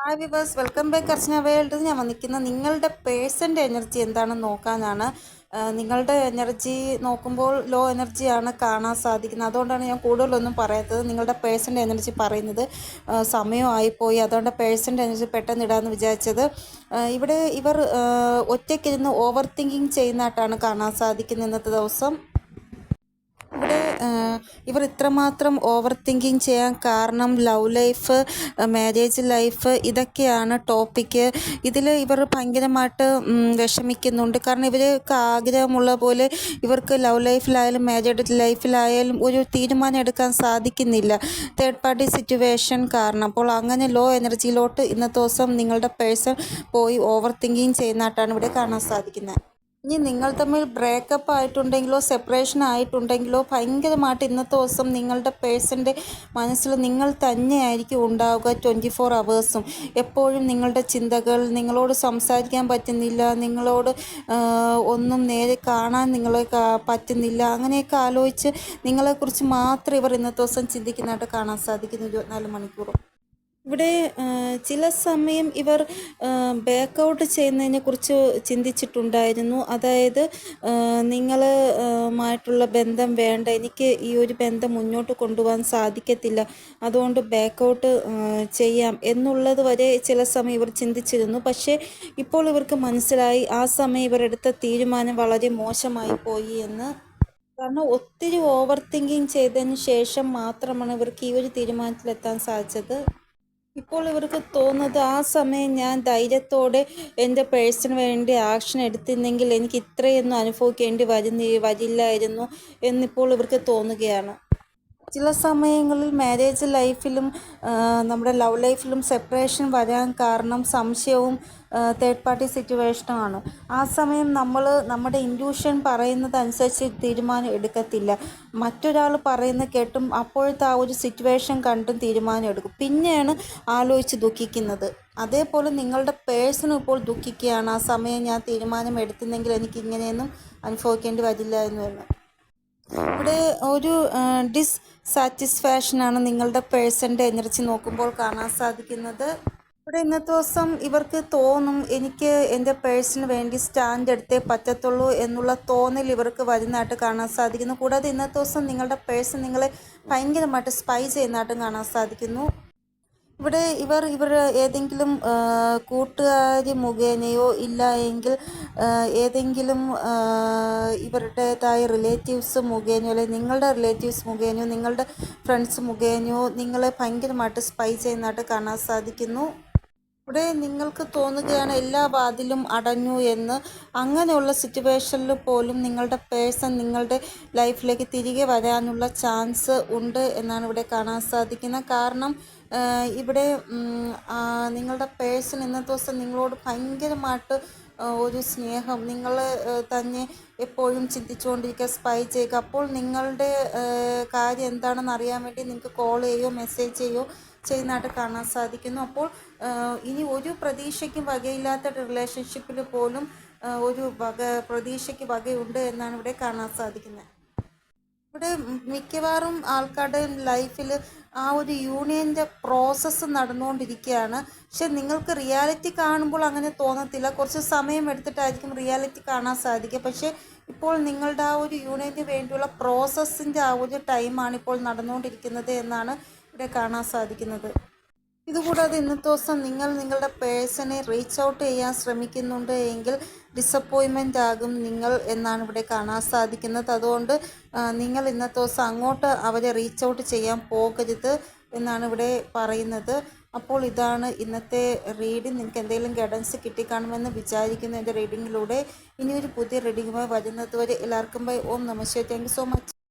Hi viewers welcome back Archana world. ഞാൻ വന്നിരിക്കുന്ന നിങ്ങളുടെ പേഴ്സന്റെ എനർജി എന്താണെന്ന് നോക്കാനാണ്. നിങ്ങളുടെ എനർജി നോക്കുമ്പോൾ ലോ എനർജിയാണ് കാണാൻ സാധിക്കുന്നത്. അതുകൊണ്ടാണ് ഞാൻ കൂടുതലൊന്നും പറയാത്തത്. നിങ്ങളുടെ പേഴ്സന്റെ എനർജി പറയുന്നത് സമയമായിപ്പോയി. അതുകൊണ്ട് പേഴ്സന്റെ എനർജി പെട്ടെന്ന് ഇടാമെന്ന് വിചാരിച്ചത്. ഇവിടെ ഇവർ ഒറ്റയ്ക്കിരുന്ന് ഓവർ തിങ്കിങ് ചെയ്യുന്നതായിട്ടാണ് കാണാൻ സാധിക്കുന്നത് ഇന്നത്തെ ദിവസം. ഇവർ ഇത്രമാത്രം ഓവർ തിങ്കിങ് ചെയ്യാൻ കാരണം ലവ് ലൈഫ് മാരേജ് ലൈഫ് ഇതൊക്കെയാണ് ടോപ്പിക്ക് ഇതിൽ ഇവർ ഭയങ്കരമായിട്ട് വിഷമിക്കുന്നുണ്ട്. കാരണം ഇവർക്ക് ആഗ്രഹമുള്ള പോലെ ഇവർക്ക് ലവ് ലൈഫിലായാലും മാരേജ് ലൈഫിലായാലും ഒരു തീരുമാനം എടുക്കാൻ സാധിക്കുന്നില്ല. തേർഡ് പാർട്ടി സിറ്റുവേഷൻ കാരണം. അപ്പോൾ അങ്ങനെ ലോ എനർജിയിലോട്ട് ഇന്നത്തെ ദിവസം നിങ്ങളുടെ പേഴ്സൺ പോയി ഓവർ തിങ്കിങ് ചെയ്യുന്നതായിട്ടാണ് ഇവിടെ കാണാൻ സാധിക്കുന്നത്. ഇനി നിങ്ങൾ തമ്മിൽ ബ്രേക്കപ്പ് ആയിട്ടുണ്ടെങ്കിലോ സെപ്പറേഷൻ ആയിട്ടുണ്ടെങ്കിലോ ഭയങ്കരമായിട്ട് ഇന്നത്തെ ദിവസം നിങ്ങളുടെ പേഴ്സന്റെ മനസ്സിൽ നിങ്ങൾ തന്നെയായിരിക്കും ഉണ്ടാവുക ട്വന്റി ഫോർ അവേഴ്സും എപ്പോഴും നിങ്ങളുടെ ചിന്തകൾ നിങ്ങളോട് സംസാരിക്കാൻ പറ്റുന്നില്ല നിങ്ങളോട് ഒന്നും നേരെ കാണാൻ നിങ്ങളെ പറ്റുന്നില്ല അങ്ങനെയൊക്കെ ആലോചിച്ച് നിങ്ങളെക്കുറിച്ച് മാത്രം ഇവർ ഇന്നത്തെ ദിവസം ചിന്തിക്കുന്നതായിട്ട് കാണാൻ സാധിക്കുന്നു ഇരുപത്തിനാല് മണിക്കൂറും. ഇവിടെ ചില സമയം ഇവർ ബേക്കൗട്ട് ചെയ്യുന്നതിനെ കുറിച്ച് ചിന്തിച്ചിട്ടുണ്ടായിരുന്നു. അതായത് നിങ്ങൾ മായിട്ടുള്ള ബന്ധം വേണ്ട എനിക്ക് ഈ ഒരു ബന്ധം മുന്നോട്ട് കൊണ്ടുപോകാൻ സാധിക്കത്തില്ല അതുകൊണ്ട് ബേക്കൗട്ട് ചെയ്യാം എന്നുള്ളത് വരെ ചില സമയം ഇവർ ചിന്തിച്ചിരുന്നു. പക്ഷേ ഇപ്പോൾ ഇവർക്ക് മനസ്സിലായി ആ സമയം ഇവർ എടുത്ത തീരുമാനം വളരെ മോശമായി പോയി എന്ന്. കാരണം ഒത്തിരി ഓവർ തിങ്കിങ് ചെയ്തതിന് ശേഷം മാത്രമാണ് ഇവർക്ക് ഈ ഒരു തീരുമാനത്തിലെത്താൻ സാധിച്ചത്. ഇപ്പോൾ ഇവർക്ക് തോന്നുന്നത് ആ സമയം ഞാൻ ധൈര്യത്തോടെ എന്റെ പേഴ്സിന് വേണ്ടി ആക്ഷൻ എടുത്തിരുന്നെങ്കിൽ എനിക്ക് ഇത്രയൊന്നും അനുഭവിക്കേണ്ടി വരുന്ന വരില്ലായിരുന്നു എന്നിപ്പോൾ ഇവർക്ക് തോന്നുകയാണ്. ചില സമയങ്ങളിൽ മാരേജ് ലൈഫിലും നമ്മുടെ ലവ് ലൈഫിലും സെപ്പറേഷൻ വരാൻ കാരണം സംശയവും തേർഡ് പാർട്ടി സിറ്റുവേഷനുമാണ് ആ സമയം നമ്മൾ നമ്മുടെ ഇൻഡ്യൂഷൻ പറയുന്നതനുസരിച്ച് തീരുമാനം എടുക്കത്തില്ല. മറ്റൊരാൾ പറയുന്ന കേട്ടും അപ്പോഴത്തെ ആ ഒരു സിറ്റുവേഷൻ കണ്ടും തീരുമാനം എടുക്കും. പിന്നെയാണ് ആലോചിച്ച് ദുഃഖിക്കുന്നത്. അതേപോലെ നിങ്ങളുടെ പേഴ്സണും ഇപ്പോൾ ദുഃഖിക്കുകയാണ്. ആ സമയം ഞാൻ തീരുമാനം എടുത്തിരുന്നെങ്കിൽ എനിക്ക് ഇങ്ങനെയൊന്നും അനുഭവിക്കേണ്ടി വരില്ല എന്ന് ഇവിടെ ഒരു ഡിസ് സാറ്റിസ്ഫാക്ഷനാണ് നിങ്ങളുടെ പേഴ്സന്റെ എനർജി നോക്കുമ്പോൾ കാണാൻ സാധിക്കുന്നത്. ഇവിടെ ഇന്നത്തെ ദിവസം ഇവർക്ക് തോന്നും എനിക്ക് എന്റെ പേഴ്സിന് വേണ്ടി സ്റ്റാൻഡ് എടുത്തേ പറ്റത്തുള്ളൂ എന്നുള്ള തോന്നൽ ഇവർക്ക് വരുന്നതായിട്ട് കാണാൻ സാധിക്കുന്നു. കൂടാതെ ഇന്നത്തെ ദിവസം നിങ്ങളുടെ പേഴ്സ് നിങ്ങളെ ഭയങ്കരമായിട്ട് സ്പൈ ചെയ്യുന്നതായിട്ടും കാണാൻ സാധിക്കുന്നു. ഇവിടെ ഇവർ ഇവർ ഏതെങ്കിലും കൂട്ടുകാരി മുഖേനയോ ഇല്ല എങ്കിൽ ഏതെങ്കിലും ഇവരുടേതായ റിലേറ്റീവ്സ് മുഖേനയോ അല്ലെങ്കിൽ നിങ്ങളുടെ റിലേറ്റീവ്സ് മുഖേനയോ നിങ്ങളുടെ ഫ്രണ്ട്സ് മുഖേനയോ നിങ്ങളെ ഭയങ്കരമായിട്ട് സ്പൈ ചെയ്യുന്നതായിട്ട് കാണാൻ സാധിക്കുന്നു. ഇവിടെ നിങ്ങൾക്ക് തോന്നുകയാണ് എല്ലാ വാതിലും അടഞ്ഞു എന്ന്. അങ്ങനെയുള്ള സിറ്റുവേഷനിൽ പോലും നിങ്ങളുടെ പേഴ്സൺ നിങ്ങളുടെ ലൈഫിലേക്ക് തിരികെ വരാനുള്ള ചാൻസ് ഉണ്ട് എന്നാണ് ഇവിടെ കാണാൻ സാധിക്കുന്നത്. കാരണം ഇവിടെ നിങ്ങളുടെ പേഴ്സൺ ഇന്നത്തെ ദിവസം നിങ്ങളോട് ഭയങ്കരമായിട്ട് ഒരു സ്നേഹം. നിങ്ങൾ തന്നെ എപ്പോഴും ചിന്തിച്ചുകൊണ്ടിരിക്കുക സ്പൈ ചെയ്യുക. അപ്പോൾ നിങ്ങളുടെ കാര്യം എന്താണെന്ന് അറിയാൻ വേണ്ടി നിങ്ങൾക്ക് കോൾ ചെയ്യുകയോ മെസ്സേജ് ചെയ്യുകയോ ചെയ്യുന്നതായിട്ട് കാണാൻ സാധിക്കുന്നു. അപ്പോൾ ഇനി ഒരു പ്രതീക്ഷയ്ക്കും വകയില്ലാത്ത റിലേഷൻഷിപ്പിൽ പോലും ഒരു വക പ്രതീക്ഷയ്ക്ക് വകയുണ്ട് എന്നാണ് ഇവിടെ കാണാൻ സാധിക്കുന്നത്. ഇവിടെ മിക്കവാറും ആൾക്കാരുടെ ലൈഫിൽ ആ ഒരു യൂണിയന്റെ പ്രോസസ്സ് നടന്നുകൊണ്ടിരിക്കുകയാണ്. പക്ഷെ നിങ്ങൾക്ക് റിയാലിറ്റി കാണുമ്പോൾ അങ്ങനെ തോന്നത്തില്ല. കുറച്ച് സമയം എടുത്തിട്ടായിരിക്കും റിയാലിറ്റി കാണാൻ സാധിക്കുക. പക്ഷേ ഇപ്പോൾ നിങ്ങളുടെ ആ ഒരു യൂണിയന് വേണ്ടിയുള്ള പ്രോസസ്സിന്റെ ആ ഒരു ടൈമാണ് ഇപ്പോൾ നടന്നുകൊണ്ടിരിക്കുന്നത് എന്നാണ് ഇവിടെ കാണാൻ സാധിക്കുന്നത്. ഇതുകൂടാതെ ഇന്നത്തെ ദിവസം നിങ്ങൾ നിങ്ങളുടെ പേഴ്സണെ റീച്ച് ഔട്ട് ചെയ്യാൻ ശ്രമിക്കുന്നുണ്ട് എങ്കിൽ ഡിസപ്പോയിൻമെന്റ് ആകും നിങ്ങൾ എന്നാണ് ഇവിടെ കാണാൻ സാധിക്കുന്നത്. അതുകൊണ്ട് നിങ്ങൾ ഇന്നത്തെ ദിവസം അങ്ങോട്ട് അവരെ റീച്ച് ഔട്ട് ചെയ്യാൻ പോകരുത് എന്നാണ് ഇവിടെ പറയുന്നത്. അപ്പോൾ ഇതാണ് ഇന്നത്തെ റീഡിംഗ് നിങ്ങൾക്ക് എന്തെങ്കിലും ഗൈഡൻസ് കിട്ടിക്കാണുമെന്ന് വിചാരിക്കുന്നു എന്റെ റീഡിങ്ങിലൂടെ ഇനി ഒരു പുതിയ റീഡിങ്ങുമായി വരുന്നത് വരെ എല്ലാവർക്കും ബൈ ഓം നമസ്തേ താങ്ക് സോ മച്ച്